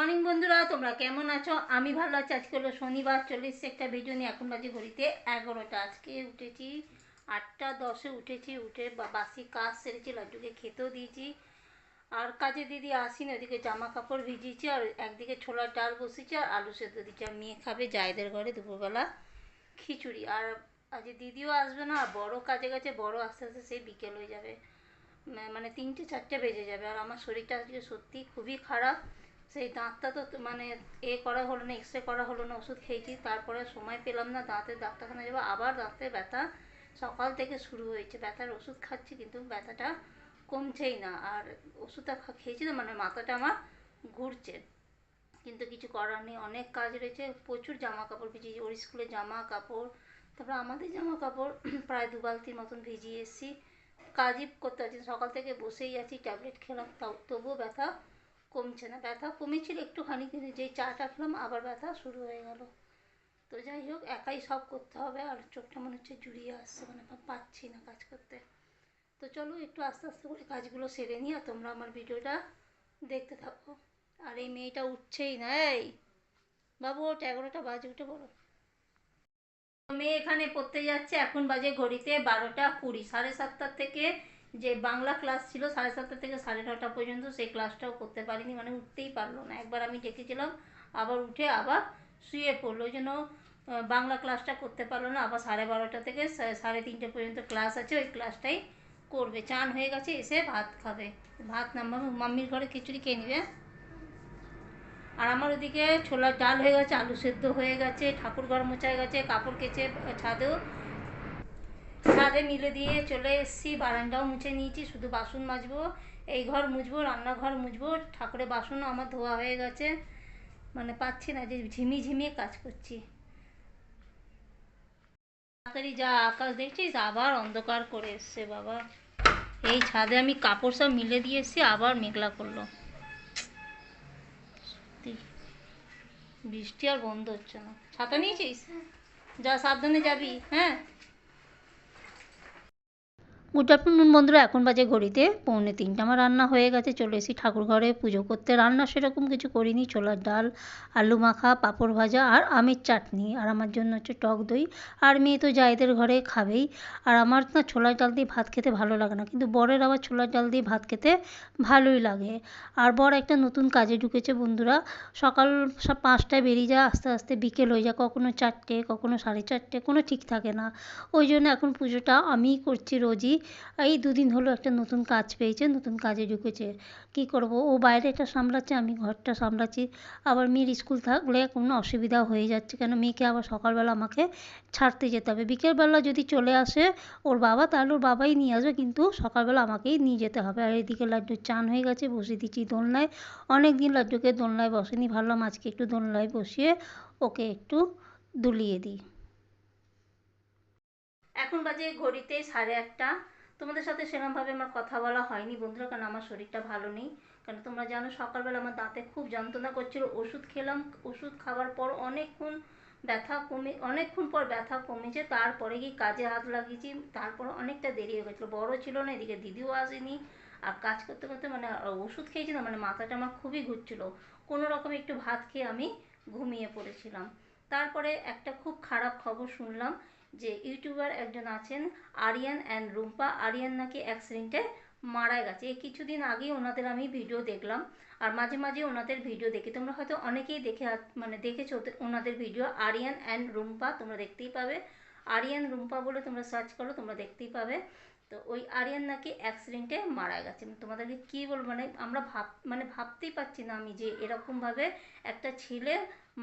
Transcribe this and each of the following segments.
Morning বন্ধুরা, তোমরা কেমন আছো? আমি ভালো আছি। আজকে হলো শনিবার, চল্লিশ একটা ভিডিও নিয়ে এখন বাজে ঘড়িতে এগারোটা। আজকে উঠেছি আটটা, দশে উঠেছি, উঠে বাসি কাজ সেরেছি, লাড্ডুকে খেতেও দিয়েছি। আর কাজে দিদি আসিনি, ওদিকে জামা কাপড় ভিজিয়েছি আর একদিকে ছোলার ডাল বসিয়েছি আর আলু সেদ্ধ দিচ্ছি আর মেয়ে খাবে জায়দের ঘরে দুপুরবেলা খিচুড়ি। আর আজ দিদিও আসবে না, আর বড় কাজে গেছে বড় আস্তে আস্তে সেই বিকেল হয়ে যাবে। মানে তিনটে, চারটে বেজে যাবে। আর আমার শরীরটা আজকে সত্যি খুবই খারাপ। সেই দাঁতটা তো মানে এ করা হলো না এক্স রে করা হলো না, ওষুধ খেয়েছি, তারপরে সময় পেলাম না দাঁতের ডাক্তারখানা যাব, আবার দাঁতে ব্যথা সকাল থেকে শুরু হয়েছে, ব্যথার ওষুধ খাচ্ছি কিন্তু ব্যথাটা কমছেই না, আর ওষুধটা খেয়েছি তো মানে মাথাটা আমার ঘুরছে কিন্তু কিছু করার নেই, অনেক কাজ রয়েছে, প্রচুর জামা কাপড় ভিজিয়েছি, ওর স্কুলে জামা কাপড় তারপর আমাদের জামা কাপড় প্রায় দু বালতির মতন ভিজিয়ে এসেছি কাজই করতে পারছি। সকাল থেকে বসেই আছি, ট্যাবলেট খেলাম, তাও তবুও ব্যথা কমছে না, ব্যথা কমেছিল একটুখানি, কিন্তু যেই চাটা খেলাম, আবার ব্যথা শুরু হয়ে গেল। তো যাই হোক, একাই সব করতে হবে, আর চোখটা মনে হচ্ছে জুড়িয়ে আসছে মানে পাচ্ছি না কাজ করতে। তো চলো, একটু আস্তে আস্তে করে কাজগুলো সেরে নিই, আর তোমরা আমার ভিডিওটা দেখতে থাকো। আর এই মেয়েটা উঠছেই না, এই! বাবু ওটা এগারোটা বাজে, উঠে বলো মেয়ে এখানে পড়তে যাচ্ছে, এখন বাজে ঘড়িতে বারোটা কুড়ি, সাড়ে সাতটার থেকে যে বাংলা ক্লাস ছিল সাড়ে সাতটা থেকে সাড়ে নটা পর্যন্ত, সেই ক্লাসটাও করতে পারিনি মানে উঠতেই পারল না। একবার আমি ডেকেছিলাম, আবার উঠে আবার শুয়ে পড়ল। ওই জন্য বাংলা ক্লাসটা করতে পারল না। আবার সাড়ে বারোটা থেকে সাড়ে তিনটে পর্যন্ত ক্লাস আছে, ওই ক্লাসটাই করবে। চান হয়ে গেছে, এসে ভাত খাবে। ভাত না মাম্মির ঘরে খিচুড়ি খেয়ে নিবে। আর আমার ওদিকে ছোলার ডাল হয়ে গেছে, আলু সেদ্ধ হয়ে গেছে, ঠাকুর ঘর মোছায় গেছে, কাপড় কেচে ছাদেও ছাদে মিলে দিয়ে চলে এসেছি, বারান্দাও মুছে নিয়েছি, শুধু বাসন মাজবো, এই ঘর মুছবো, রান্নাঘর মুছবো, ঠাকুরের বাসনও আমার ধোয়া হয়ে গেছে মানে পাচ্ছি না, যে ঝিমি ঝিমিয়ে কাজ করছি। তাড়াতাড়ি যা আকাশ দেখছিস, আবার অন্ধকার করে এসছে বাবা। এই ছাদে আমি কাপড় সব মিলে দিয়ে এসেছি, আবার মেঘলা করল। বৃষ্টি আর বন্ধ হচ্ছে না। ছাতা নিয়েছিস? যা, সাবধানে যাবি হ্যাঁ? গুড আফটারনুন বন্ধুরা, এখন বাজে ঘড়িতে পৌনে তিনটা। আমার রান্না হয়ে গেছে, চলে এসেছি ঠাকুর ঘরে পুজো করতে। রান্না সেরকম কিছু করিনি, ছোলার ডাল, আলু মাখা, পাঁপড় ভাজা আর আমের চাটনি। আর আমার জন্য হচ্ছে টক দই। আর মেয়ে তো জায়দের ঘরে খাবেই। আর আমার না ছোলার ডাল দিয়ে ভাত খেতে ভালো লাগে না। কিন্তু বরের আবার ছোলার ডাল দিয়ে ভাত খেতে ভালোই লাগে। আর বর একটা নতুন কাজে ঢুকেছে বন্ধুরা। সকাল সব পাঁচটায় বেরিয়ে যায়, আস্তে আস্তে বিকেল হয়ে যায়। কখনো চারটে, কখনো সাড়ে চারটে, কোনো ঠিক থাকে না। ওই জন্য এখন পুজোটা আমিই করছি রোজই। এই দুদিন হলো একটা নতুন কাজ পেয়েছে, নতুন কাজে ঢুকেছে। কি করব? ও বাইরে এটা সামলাচ্ছে, আমি ঘরটা সামলাচ্ছি। আবার মেয়ের স্কুল থাকলে কোনো অসুবিধা হয়ে যাচ্ছে কেন? মেয়েকে আবার সকালবেলা আমাকে ছাড়তে যেতে হবে। বিকেলবেলা যদি চলে আসে ওর বাবা, তাহলে ওর বাবাই নিয়ে আসবে, কিন্তু সকালবেলা আমাকেই নিয়ে যেতে হবে। আর এদিকে লাড্ডু চান হয়ে গেছে, বসিয়ে দিচ্ছি দোলনায়। অনেক দিন লাড্ডুকে দোলনায় বসেনি, ভাবলাম আজকে একটু দোলনায় বসিয়ে ওকে একটু দুলিয়ে দিই। এখন বাজে ঘড়িতে সাড়ে আটটা। তোমাদের সাথে সেরকমভাবে আমার কথা বলা হয়নি বন্ধুরা, কারণ আমার শরীরটা ভালো নেই। কারণ তোমরা জানো, সকালবেলা আমার দাঁতে খুব যন্ত্রণা করছিল, ওষুধ খেলাম, ওষুধ খাওয়ার পর অনেকক্ষণ ব্যথা কমে, অনেকক্ষণ পর ব্যথা কমেছে, তারপরে গিয়ে কাজে হাত লাগিয়েছি, তারপর অনেকটা দেরি হয়ে গেছিল। বড় ছিল না, এদিকে দিদিও আসেনি। আর কাজ করতে করতে মানে ওষুধ খেয়েছি না মানে মাথাটা আমার খুবই ঘুরছিল। কোনো রকম একটু ভাত খেয়ে আমি ঘুমিয়ে পড়েছিলাম। তারপরে একটা খুব খারাপ খবর শুনলাম যে ইউটিউবার একজন আছেন আরিয়ান অ্যান্ড রুম্পা। আরিয়ান নাকি অ্যাক্সিডেন্টে মারা গেছে। কিছুদিন আগেই ওনাদের আমি ভিডিও দেখলাম। আর মাঝে মাঝে ওনাদের ভিডিও দেখি। তোমরা হয়তো অনেকেই দেখে মানে দেখেছ ওনাদের ভিডিও আরিয়ান অ্যান্ড রুম্পা। তোমরা দেখতেই পাবে। আরিয়ান, রুম্পা বলে তোমরা সার্চ করো, তোমরা দেখতেই পাবে। তো ওই আরিয়ান নাকি অ্যাক্সিডেন্টে মারা গেছে। তোমাদেরকে কী বলব? মানে আমরা ভাব মানে ভাবতেই পারছি না আমি যে এরকমভাবে একটা ছেলে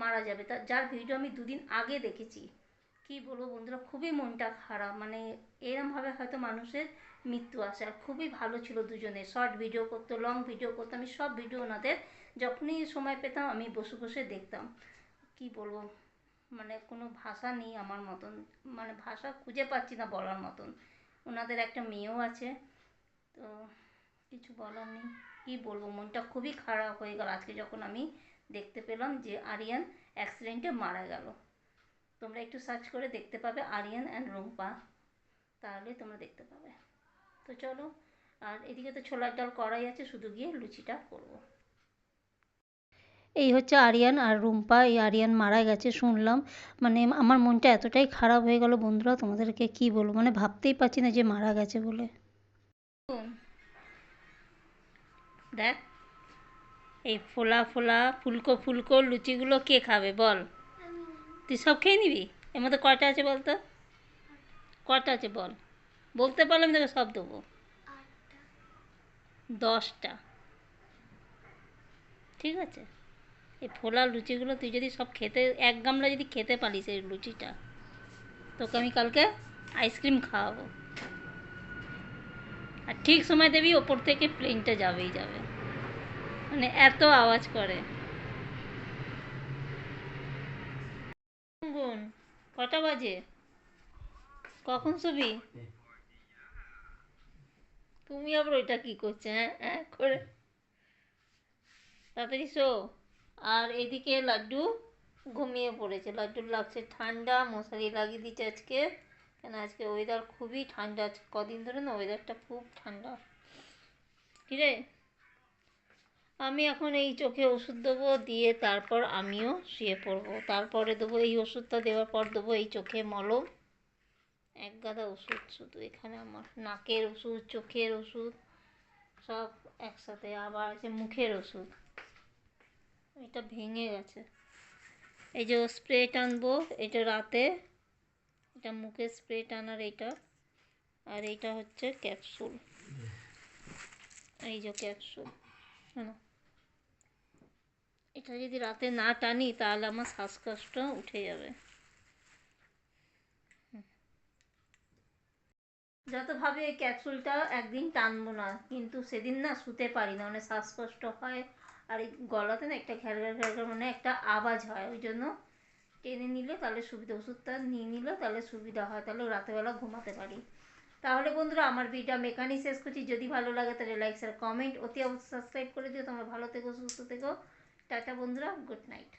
মারা যাবে। তা, যার ভিডিও আমি দুদিন আগে দেখেছি। কি বলব বন্ধুরা, খুবই মনটা খারাপ। মানে এরমভাবে হয়তো মানুষের মৃত্যু আসে। আর খুবই ভালো ছিল দুজনে। শর্ট ভিডিও করতো লং ভিডিও করতো। আমি সব ভিডিও ওনাদের যখনই সময় পেতাম, আমি বসে বসে দেখতাম। কি বলব? মানে কোনো ভাষা নেই আমার মতন। মানে ভাষা খুঁজে পাচ্ছি না বলার মতন। ওনাদের একটা মেয়েও আছে। তো কিছু বলার নেই। কি বলব? মনটা খুবই খারাপ হয়ে গেল। আজকে যখন আমি দেখতে পেলাম যে আরিয়ান অ্যাক্সিডেন্টে মারা গেল। তোমরা একটু সার্চ করে দেখতে পাবে আরিয়ান অ্যান্ড রুম্পা তাহলে তোমরা দেখতে পাবে। তো চলো, আর এদিকে তো ছোলার ডাল করাই আছে, শুধু গিয়ে লুচিটা করব। এই হচ্ছে আরিয়ান আর রুম্পা এই আরিয়ান মারা গেছে শুনলাম। মানে আমার মনটা এতটাই খারাপ হয়ে গেল, বন্ধুরা, তোমাদেরকে কি বলব? মানে ভাবতেই পারছি না যে মারা গেছে বলে। দেখ, এই ফোলা ফোলা, ফুলকো ফুলকো লুচিগুলো কে খাবে বল? তুই সব খেয়ে নিবি? এর মধ্যে কটা আছে বল তো কয়টা আছে বল? বলতে পারলে আমি তোকে সব দেবো। দশটা। ঠিক আছে? এই ফোলা লুচিগুলো তুই যদি সব খেতে, এক গামলা যদি খেতে পারিস এই লুচিটা, তোকে আমি কালকে আইসক্রিম খাওয়াবো। আর ঠিক সময় দেবি ওপর থেকে প্লেনটা যাবেই যাবে। মানে এত আওয়াজ করে। গুন কটা বাজে? কখন শুবি তুমি আবার ওইটা কি করছে হ্যাঁ? হ্যাঁ করে। তাড়াতাড়ি শো। আর এদিকে লাড্ডু ঘুমিয়ে পড়েছে। লাড্ডুর লাগছে ঠান্ডা, মশারি লাগিয়ে দিচ্ছে আজকে। কেন আজকে ওয়েদার খুবই ঠান্ডা কদিন ধরে না ওয়েদারটা খুব ঠান্ডা। কিরে আমি এখন এই চোখে ওষুধ দেবো, দিয়ে তারপর আমিও শুয়ে পড়ব। তারপরে দেবো, এই ওষুধটা দেওয়ার পর দেবো এই চোখে মলম। এক গাদা ওষুধ, শুধু এখানে আমার। নাকের ওষুধ, চোখের ওষুধ, সব একসাথে। আবার আছে মুখের ওষুধ, এটা ভেঙে গেছে। এই যে স্প্রে টানবো, এটা রাতে। এটা মুখে স্প্রে টানার এইটা আর এইটা হচ্ছে ক্যাপসুল। এই যে ক্যাপসুল হ্যাঁ এটা যদি রাতে না টানি, তাহলে আমার শ্বাসকষ্ট উঠে যাবে। যত ভাবে এই ক্যাপসুলটা একদিন টানবো না, কিন্তু সেদিন না শুতে পারি না মানে শ্বাসকষ্ট হয়। আর এই গলাতে না একটা ঘ্যারঘ্যার ঘ্যারঘ্যার মানে একটা আওয়াজ হয়, ওই জন্য টেনে নিলে তাহলে সুবিধা, ওষুধটা নিয়ে নিলে তাহলে সুবিধা হয়, তাহলে রাতেবেলা ঘুমাতে পারি। তাহলে বন্ধুরা, আমার ভিডিও এখানেই শেষ করছি। যদি ভালো লাগে তাহলে লাইক শেয়ার কমেন্ট অতি অবশ্যই সাবস্ক্রাইব করে দিও। তোমরা ভালো থেকো, সুস্থ থেকো। টাটা বন্ধুরা গুড নাইট